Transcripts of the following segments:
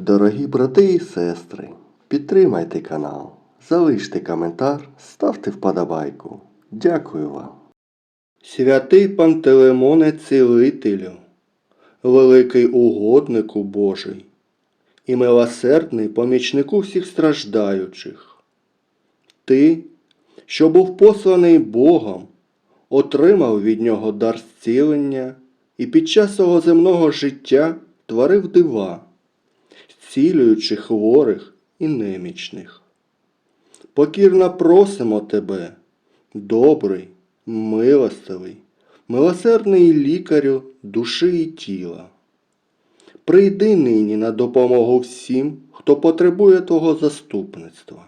Дорогі брати і сестри, підтримайте канал, залиште коментар, ставте вподобайку. Дякую вам. Святий Пантелеймоне Цілителю, великий угоднику Божий і милосердний помічнику всіх страждаючих. Ти, що був посланий Богом, отримав від нього дар зцілення і під час свого земного життя творив дива, зцілюючи хворих і немічних. Покірно просимо тебе, добрий, милостивий, милосердний лікарю душі і тіла. Прийди нині на допомогу всім, хто потребує Твого заступництва.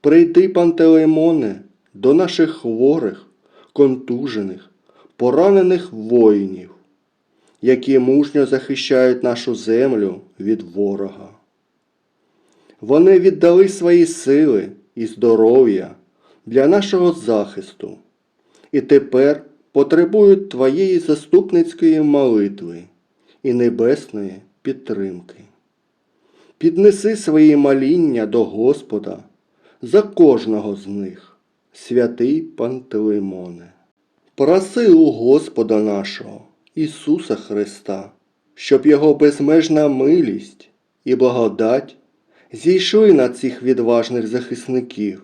Прийди, Пантелеймоне, до наших хворих, контужених, поранених воїнів, які мужньо захищають нашу землю від ворога. Вони віддали свої сили і здоров'я для нашого захисту і тепер потребують Твоєї заступницької молитви і небесної підтримки. Піднеси свої моління до Господа за кожного з них, святий Пантелеймоне. Проси у Господа нашого, Ісуса Христа, щоб Його безмежна милість і благодать зійшли на цих відважних захисників,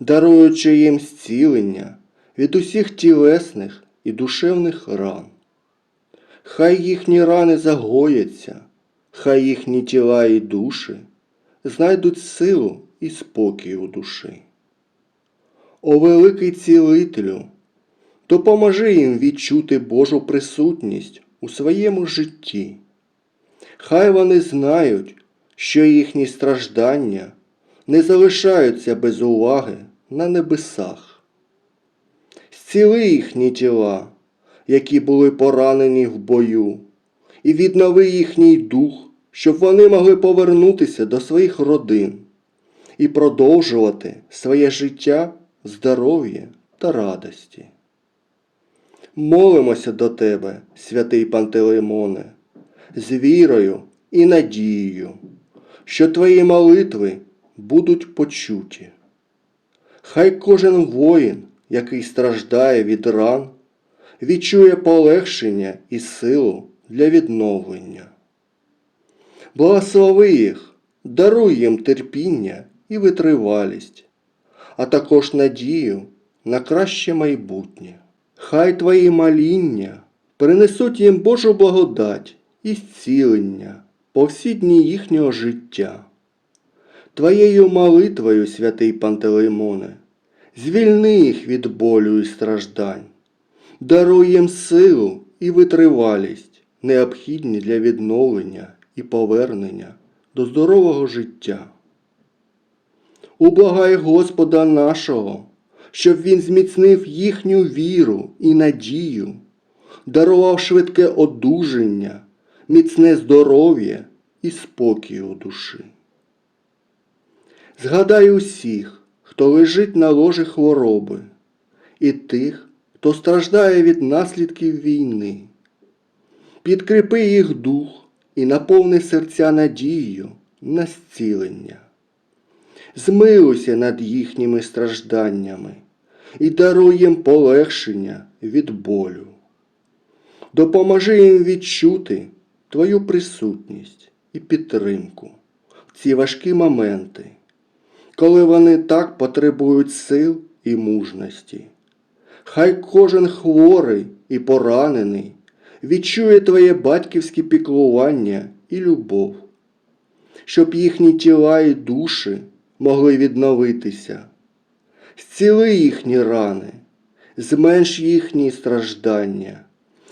даруючи їм зцілення від усіх тілесних і душевних ран. Хай їхні рани загояться, хай їхні тіла і душі знайдуть силу і спокій у душі. О великий цілителю, допоможи їм відчути Божу присутність у своєму житті. Хай вони знають, що їхні страждання не залишаються без уваги на небесах. Зціли їхні тіла, які були поранені в бою, і віднови їхній дух, щоб вони могли повернутися до своїх родин і продовжувати своє життя здоров'я та радості. Молимося до Тебе, святий Пантелеймоне, з вірою і надією, що Твої молитви будуть почуті. Хай кожен воїн, який страждає від ран, відчує полегшення і силу для відновлення. Благослови їх, даруй їм терпіння і витривалість, а також надію на краще майбутнє. Хай твої моління принесуть їм Божу благодать і зцілення по всі дні їхнього життя. Твоєю молитвою, святий Пантелеймоне, звільни їх від болю і страждань, даруй їм силу і витривалість, необхідні для відновлення і повернення до здорового життя. Ублагай Господа нашого, щоб Він зміцнив їхню віру і надію, дарував швидке одужання, міцне здоров'я і спокій у душі. Згадай усіх, хто лежить на ложі хвороби, і тих, хто страждає від наслідків війни. Підкріпи їх дух і наповни серця надією на зцілення. Змилуйся над їхніми стражданнями і даруй їм полегшення від болю. Допоможи їм відчути Твою присутність і підтримку в ці важкі моменти, коли вони так потребують сил і мужності. Хай кожен хворий і поранений відчує Твоє батьківське піклування і любов, щоб їхні тіла і душі могли відновитися. Зціли їхні рани, зменш їхні страждання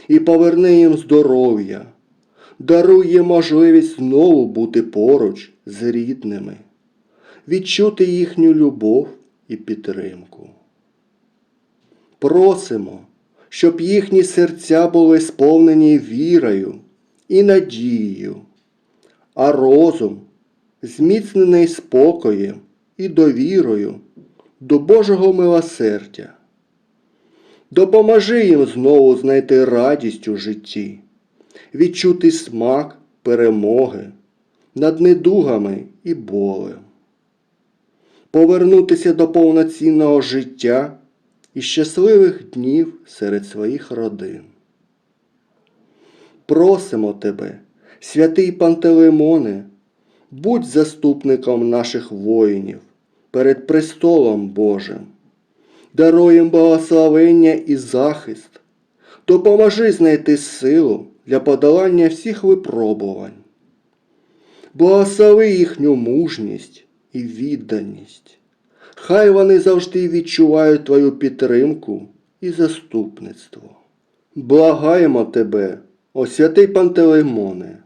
і поверни їм здоров'я, даруй їм можливість знову бути поруч з рідними, відчути їхню любов і підтримку. Просимо, щоб їхні серця були сповнені вірою і надією, а розум зміцнений спокоєм і довірою до Божого милосердя. Допоможи їм знову знайти радість у житті, відчути смак перемоги над недугами і болем, повернутися до повноцінного життя і щасливих днів серед своїх родин. Просимо тебе, святий Пантелеймоне, будь заступником наших воїнів перед престолом Божим, даруй благословення і захист, допоможи знайти силу для подолання всіх випробувань. Благослови їхню мужність і відданість. Хай вони завжди відчувають твою підтримку і заступництво. Благаємо тебе, о святий Пантелеймоне,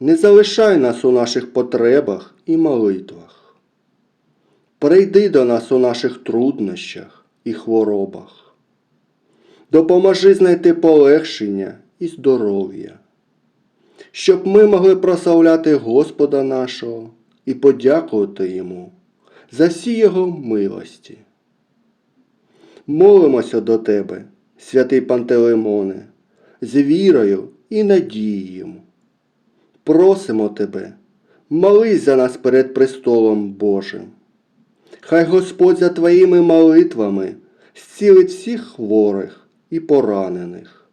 не залишай нас у наших потребах і молитвах. Прийди до нас у наших труднощах і хворобах. Допоможи знайти полегшення і здоров'я, щоб ми могли прославляти Господа нашого і подякувати Йому за всі Його милості. Молимося до Тебе, святий Пантелеймоне, з вірою і надією. Просимо Тебе, молись за нас перед престолом Божим. Хай Господь за Твоїми молитвами зцілить всіх хворих і поранених,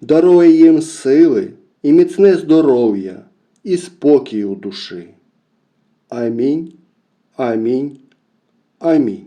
дарує їм сили і міцне здоров'я і спокій у душі. Амінь, амінь, амінь.